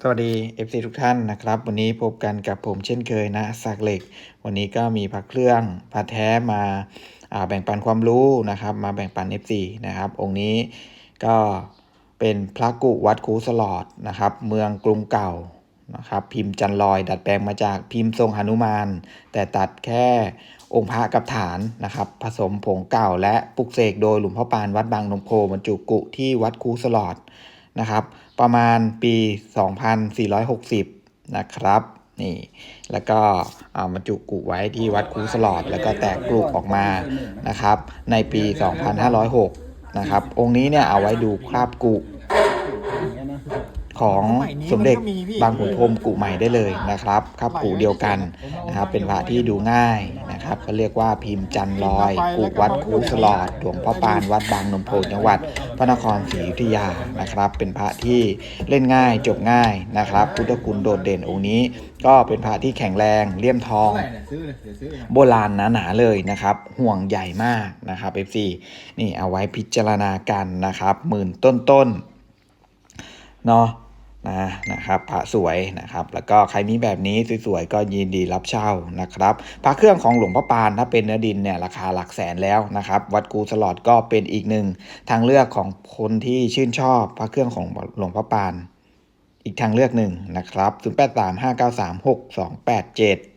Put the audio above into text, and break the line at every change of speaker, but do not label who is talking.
สวัสดี FC ทุกท่านนะครับ วันนี้พบกันกับผมเช่นเคยนะสักเหล็ก วันนี้ก็มีพระเครื่องพระแท้มาาแบ่งปันความรู้นะครับ มาแบ่งปัน FC นะครับ องค์นี้ก็เป็นพระกุวัดคูสลอดนะครับ เมืองกรุงเก่านะครับพิมพ์จันลอย ดัดแปลงมาจากพิมพ์ทรงหนุมาน แต่ตัดแค่องค์พระกับฐานนะครับ ผสมผงเก่าและปลุกเสกโดยหลวงพ่อปานวัดบางนมโพบรรจุกุที่วัดคูสลอด นะครับ ประมาณปี 2460 นะครับนี่แล้วก็เอามาจุกุไว้ที่วัดคูสลอด แล้วก็แตกกลุกออกมานะครับ ในปี 2506 นะครับ องค์นี้เนี่ยเอาไว้ดูคราบกุ ของสมเด็จบางขุนพรหมกุใหม่ได้เลยนะครับคราบกุเดียวกันนะครับ เป็นพระที่ดูง่ายนะครับเขาเรียกว่าพิมพ์จันลอยกุวัดคูสลอดหลวงพ่อปานวัดบางนมโพจังหวัด พระนครศรีอยุธยานะครับ เป็นพระที่เล่นง่ายจบง่ายนะครับ พุทธคุณโดดเด่นองค์นี้ ก็เป็นพระที่แข็งแรงเลี่ยมทอง
ซื้อเลยเดี๋ยวซื้อเลย
โบราณหนาๆเลยนะครับ ห่วงใหญ่มากนะครับ FC นี่เอาไว้พิจารณากันนะครับหมื่นต้นๆเนาะ นะนะครับพระสวยนะครับ แล้วก็ใครมีแบบนี้สวยๆก็ยินดีรับเช่านะครับพระเครื่องของหลวงพ่อปานถ้าเป็นเนื้อดินเนี่ยราคาหลักแสนแล้วนะครับ วัดกูสลอดก็เป็นอีกหนึ่งทางเลือกของคนที่ชื่นชอบพระเครื่องของหลวงพ่อปาน อีกทางเลือกหนึ่งนะครับ 0835936287